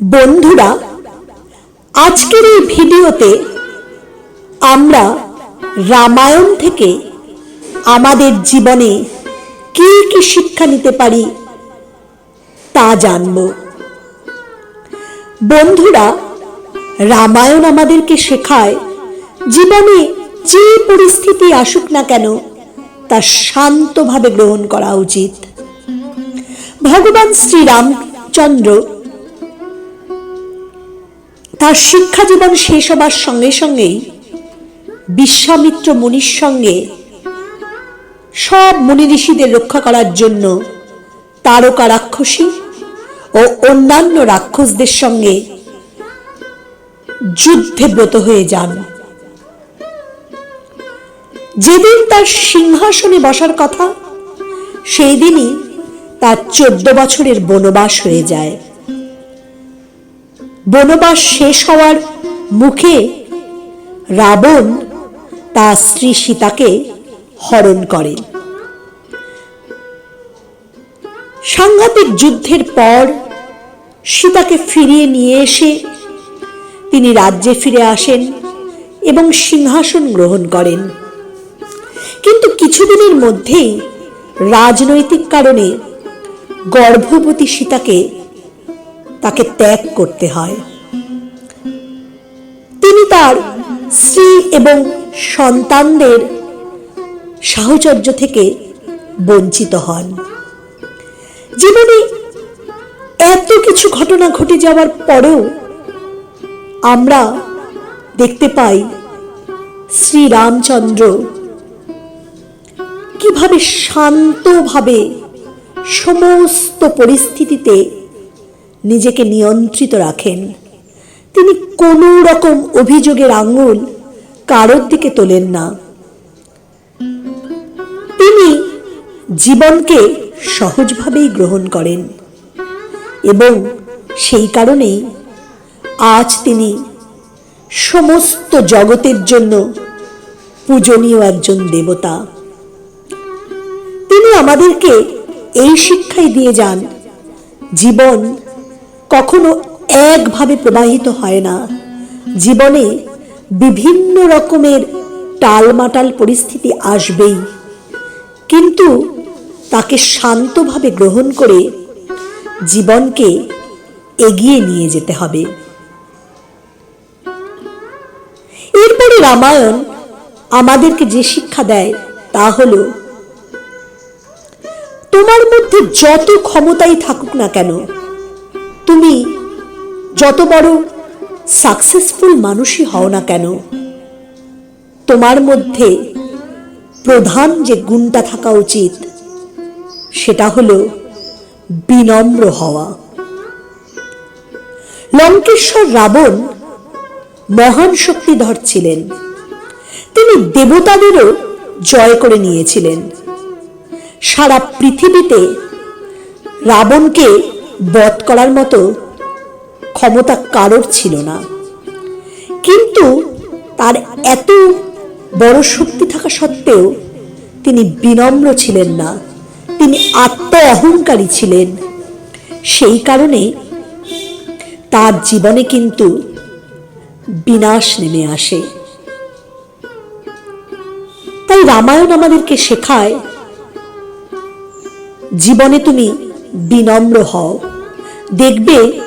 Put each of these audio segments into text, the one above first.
বন্ধুরা, আজকের এই ভিডিওতে আমরা রামায়ণ থেকে আমাদের জীবনে কি কি শিক্ষা নিতে পারি তা জানব। বন্ধুরা, রামায়ণ আমাদেরকে শেখায়, জীবনে যে পরিস্থিতি আসুক না কেন, তা শান্তভাবে গ্রহণ করা উচিত। ভগবান শ্রীরামচন্দ্র তার শিক্ষা জীবন শেষ হবার সঙ্গে সঙ্গেই বিশ্বামিত্র মুনির সঙ্গে সব মুনি ঋষিদের রক্ষা করার জন্য তারকা রাক্ষসী ও অন্যান্য রাক্ষসদের সঙ্গে যুদ্ধে ব্রত হয়ে যান। যেদিন তার সিংহাসনে বসার কথা সেই দিনই তার চোদ্দ বছরের বনবাস হয়ে যায়। বনবাস শেষ হওয়ার মুখে রাবণ তার স্ত্রী সীতাকে হরণ করে। সাংঘাতিক যুদ্ধের পর সীতাকে ফিরিয়ে নিয়ে এসে তিনি রাজ্যে ফিরে আসেন এবং সিংহাসন গ্রহণ করেন। কিন্তু কিছুদিনের মধ্যেই রাজনৈতিক কারণে গর্ভবতী সীতাকে তাকে ত্যাগ করতে হয়। স্ত্রী এবং সন্তানদের সাহচর্য থেকে বঞ্চিত হন। জীবনে এত কিছু ঘটনা ঘটে যাওয়ার পরেও আমরা দেখতে পাই শ্রীরামচন্দ্র কীভাবে শান্তভাবে সমস্ত পরিস্থিতিতে নিজেকে নিয়ন্ত্রিত রাখেন। তিনি কোনো রকম অভিযোগের আঙুল কারোর দিকে তোলেন না। তিনি জীবনকে সহজভাবেই গ্রহণ করেন এবং সেই কারণেই আজ তিনি সমস্ত জগতের জন্য পূজনীয় একজন দেবতা। তিনি আমাদেরকে এই শিক্ষাই দিয়ে যান, জীবন কখনো একভাবে প্রবাহিত হয় না। জীবনে বিভিন্ন রকমের টালমাটাল পরিস্থিতি আসবেই। কিন্তু তাকে শান্তভাবে গ্রহণ করে জীবনকে এগিয়ে নিয়ে যেতে হবে। এরপরে রামায়ণ আমাদেরকে যে শিক্ষা দেয় তা হলো, তোমার মধ্যে যত ক্ষমতাই থাকুক না কেন, তুমি যত বড় সাকসেসফুল মানুষই হও না কেন, তোমার মধ্যে প্রধান যে গুণটা থাকা উচিত, সেটা হলো বিনম্র হওয়া। লঙ্কেশ্বর রাবণ মহান শক্তিধর ছিলেন। তিনি দেবতাদেরও জয় করে নিয়েছিলেন। সারা পৃথিবীতে রাবণকে বধ করার মতো ক্ষমতা কারোর ছিল না। কিন্তু তার এত বড় শক্তি থাকা সত্ত্বেও তিনি বিনম্র ছিলেন না। তিনি আত্ম অহংকারী ছিলেন। সেই কারণে তার জীবনে কিন্তু বিনাশ নেমে আসে। তাই রামায়ণ আমাদেরকে শেখায়, জীবনে তুমি বিনম্র হও। দেখবে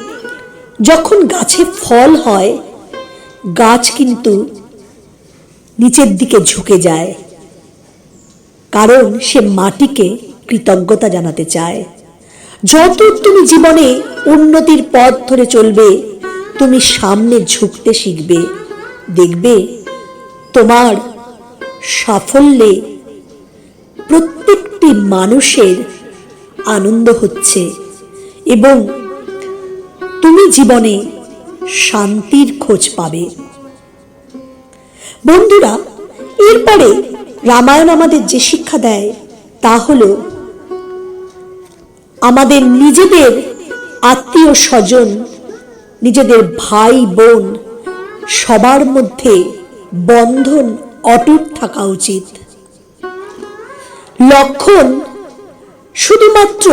যখন গাছে ফল হয়, গাছ কিন্তু নিচের দিকে ঝুঁকে যায়, কারণ সে মাটিকে কৃতজ্ঞতা জানাতে চায়। যত তুমি জীবনে উন্নতির পথ ধরে চলবে, তুমি সামনে ঝুঁকতে শিখবে, দেখবে তোমার সাফল্যে প্রত্যেকটি মানুষের আনন্দ হচ্ছে এবং তুমি জীবনে শান্তির খোঁজ পাবে। বন্ধুরা, এরপরে রামায়ণ আমাদের যে শিক্ষা দেয়, তা হলো আমাদের নিজেদের আত্মীয় স্বজন, নিজেদের ভাই, বোন, সবার মধ্যে বন্ধন অটুট থাকা উচিত। লক্ষণ শুধুমাত্র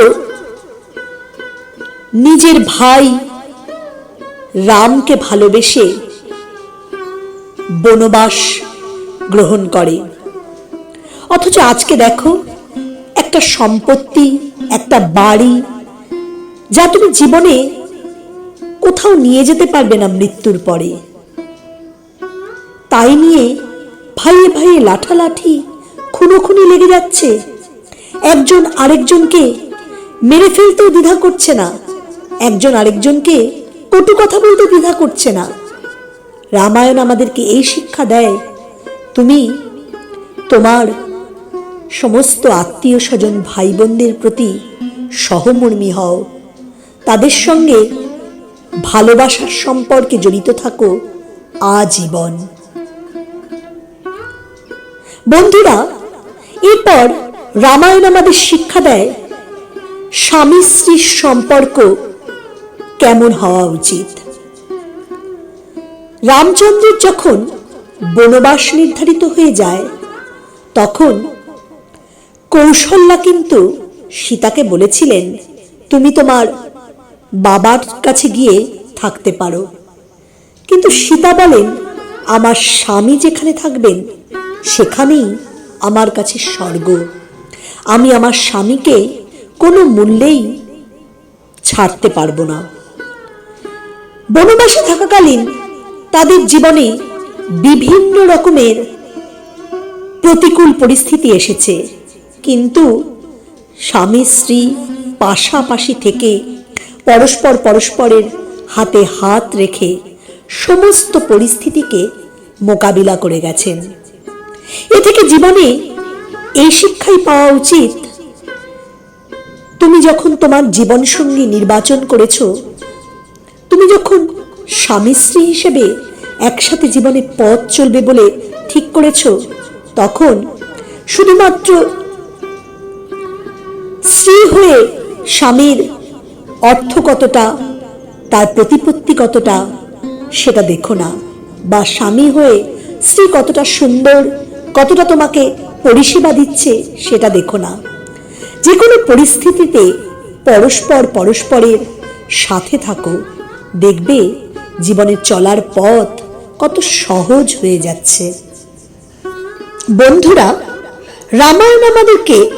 নিজের ভাই রামকে ভালোবেসে বনবাস গ্রহণ করে। অথচ আজকে দেখো, একটা সম্পত্তি, একটা বাড়ি, যা তুমি জীবনে কোথাও নিয়ে যেতে পারবে না মৃত্যুর পরে। তাই নিয়ে ভাইয়ে ভাইয়ে লাঠালাঠি, খুনোখুনি লেগে যাচ্ছে। একজন আরেকজনকে মেরে ফেলতেও দ্বিধা করছে না। একজন আরেকজনকে কটু কথা বলতে দ্বিধা করছে না। রামায়ণ আমাদেরকে এই শিক্ষা দেয়, তুমি তোমার সমস্ত আত্মীয় স্বজন ভাই বোনদের প্রতি সহমর্মী হও। তাদের সঙ্গে ভালোবাসার সম্পর্কে জড়িত থাকো আজীবন। বন্ধুরা, এরপর রামায়ণ আমাদের শিক্ষা দেয় স্বামী স্ত্রীর সম্পর্ক কেমন হওয়া উচিত? রামচন্দ্রের যখন বনবাস নির্ধারিত হয়ে যায়, তখন কৌশল্যা কিন্তু সীতাকে বলেছিলেন, তুমি তোমার বাবার কাছে গিয়ে থাকতে পারো। কিন্তু সীতা বলেন, আমার স্বামী যেখানে থাকবেন, সেখানেই আমার কাছে স্বর্গ। আমি আমার স্বামীকে কোনো মূল্যেই ছাড়তে পারব না। বনবাসে থাকাকালীন তাদের জীবনে বিভিন্ন রকমের প্রতিকূল পরিস্থিতি এসেছে। কিন্তু স্বামী স্ত্রী পাশাপাশি থেকে পরস্পর পরস্পরের হাতে হাত রেখে সমস্ত পরিস্থিতিকে মোকাবিলা করে গেছেন। এ থেকে জীবনে এই শিক্ষাই পাওয়া উচিত, তুমি যখন তোমার জীবনসঙ্গী নির্বাচন করেছ তুমি যখন স্বামী স্ত্রী হিসেবে একসাথে জীবনে পথ চলবে বলে ঠিক করেছ, তখন শুধুমাত্র স্ত্রী হয়ে স্বামীর অর্থ কতটা, তার প্রতিপত্তি কতটা, সেটা দেখো না। বা স্বামী হয়ে স্ত্রী কতটা সুন্দর, কতটা তোমাকে পরিষেবা দিচ্ছে, সেটা দেখো না। যে কোনো পরিস্থিতিতে পরস্পর পরস্পরের সাথে থাকো। দেখবে জীবনের চলার পথ কত সহজ হয়ে যাচ্ছে। বন্ধুরা, রামায়ণ আমাদেরকে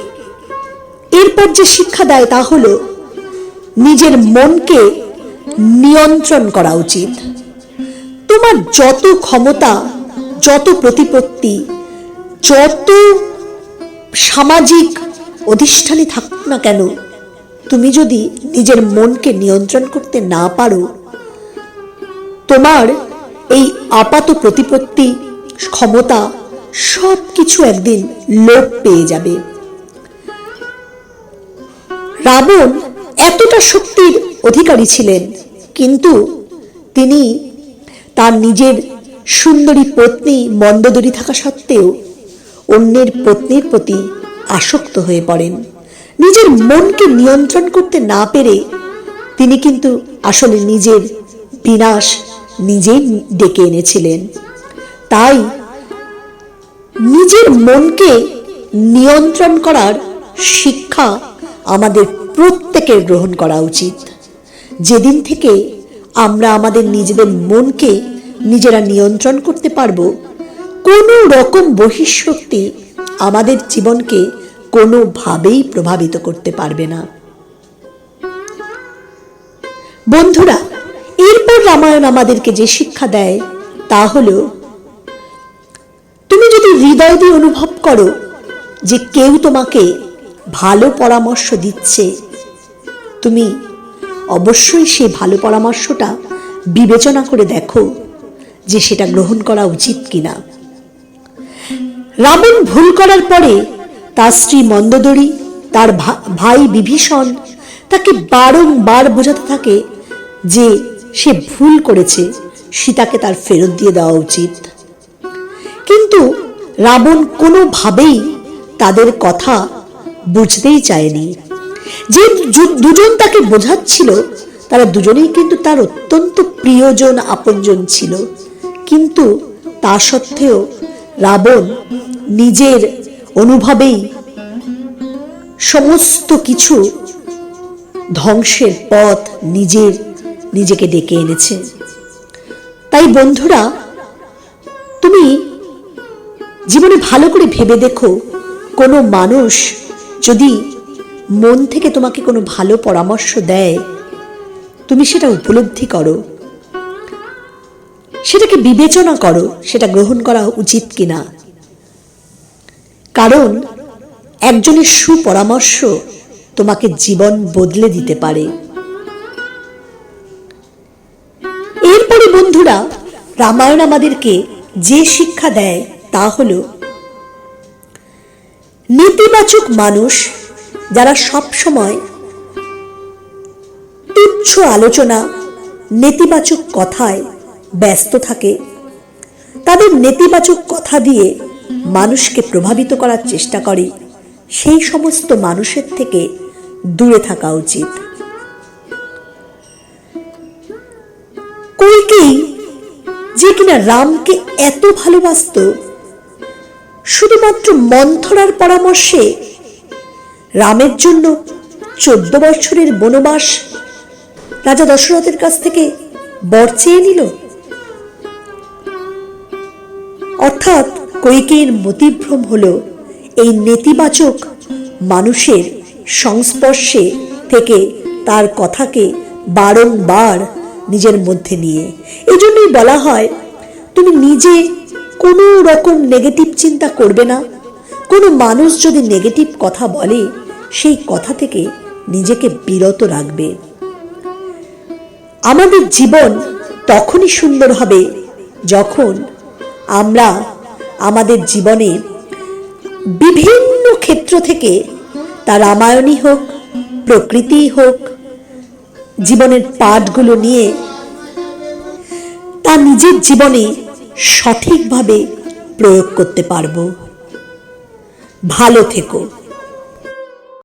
এরপর যে শিক্ষা দেয় তা হল, নিজের মনকে নিয়ন্ত্রণ করা উচিত। তোমার যত ক্ষমতা, যত প্রতিপত্তি, যত সামাজিক অধিষ্ঠানে থাকুক না কেন, তুমি যদি নিজের মনকে নিয়ন্ত্রণ করতে না পারো তোমার এই আপাত প্রতিপত্তি, ক্ষমতা সব কিছু একদিন লোপ পেয়ে যাবে। রাবণ এতটা শক্তির অধিকারী ছিলেন, কিন্তু তিনি তার নিজের সুন্দরী পত্নী মন্দদরী থাকা সত্ত্বেও অন্যের পত্নীর প্রতি আসক্ত হয়ে পড়েন। নিজের মনকে নিয়ন্ত্রণ করতে না পেরে তিনি কিন্তু আসলে নিজের বিনাশ নিজেই ডেকে এনেছিলেন। তাই নিজের মনকে নিয়ন্ত্রণ করার শিক্ষা আমাদের প্রত্যেকের গ্রহণ করা উচিত। যেদিন থেকে আমরা আমাদের নিজেদের মনকে নিজেরা নিয়ন্ত্রণ করতে পারব, কোনো রকম বহিঃশক্তি আমাদের জীবনকে কোনোভাবেই প্রভাবিত করতে পারবে না। বন্ধুরা এরপর রামায়ণ আমাদেরকে যে শিক্ষা দেয়, তা হলো, তুমি যদি হৃদয় দিয়ে অনুভব করো যে কেউ তোমাকে ভালো পরামর্শ দিচ্ছে, তুমি অবশ্যই সেই ভালো পরামর্শটা বিবেচনা করে দেখো যে সেটা গ্রহণ করা উচিত কিনা। রাবণ ভুল করার পরে তার স্ত্রী মন্দোদরী, তার ভাই বিভীষণ তাকে বারংবার বোঝাতে থাকে যে সে ভুল করেছে, সীতাকে তার ফেরত দিয়ে দেওয়া উচিত। কিন্তু রাবণ কোনোভাবেই তাদের কথা বুঝতেই চায়নি। যে দুজন তাকে বোঝাচ্ছিল, তারা দুজনেই কিন্তু তার অত্যন্ত প্রিয়জন, আপনজন ছিল। কিন্তু তা সত্ত্বেও রাবণ নিজের অনুভবেই সমস্ত কিছু ধ্বংসের পথ নিজের নিজেকে ডেকে এনেছে। তাই বন্ধুরা, তুমি জীবনে ভালো করে ভেবে দেখো, কোনো মানুষ যদি মন থেকে তোমাকে কোনো ভালো পরামর্শ দেয়, তুমি সেটা উপলব্ধি করো। সেটাকে বিবেচনা করো, সেটা গ্রহণ করা উচিত কিনা। কারণ, একজনের সুপরামর্শ তোমাকে জীবন বদলে দিতে পারে। রামায়ণ আমাদেরকে যে শিক্ষা দেয় তা হল, নেতিবাচক মানুষ যারা সব সময় তুচ্ছ আলোচনা, নেতিবাচক কথায় ব্যস্ত থাকে, তাদের নেতিবাচক কথা দিয়ে মানুষকে প্রভাবিত করার চেষ্টা করে, সেই সমস্ত মানুষের থেকে দূরে থাকা উচিত। কইকেই যে কিনা রামকে এত ভালোবাসত, শুধুমাত্র মন্থরার পরামর্শে রামের জন্য চোদ্দ বছরের বনবাস রাজা দশরথের কাছ থেকে বর চেয়ে নিল। অর্থাৎ কৈকেয়ীর মতিভ্রম হল এই নেতিবাচক মানুষের সংস্পর্শে থেকে তার কথাকে বারংবার নিজের মধ্যে নিয়ে। এই জন্যই বলা হয়, তুমি নিজে কোনো রকম নেগেটিভ চিন্তা করবে না। কোনো মানুষ যদি নেগেটিভ কথা বলে, সেই কথা থেকে নিজেকে বিরত রাখবে। আমাদের জীবন তখনই সুন্দর হবে যখন আমরা আমাদের জীবনে বিভিন্ন ক্ষেত্র থেকে তা রামায়ণই হোক, প্রকৃতিই হোক জীবনের পাঠগুলো নিয়ে তা নিজের জীবনে সঠিকভাবে প্রয়োগ করতে পারব। ভালো থেকো।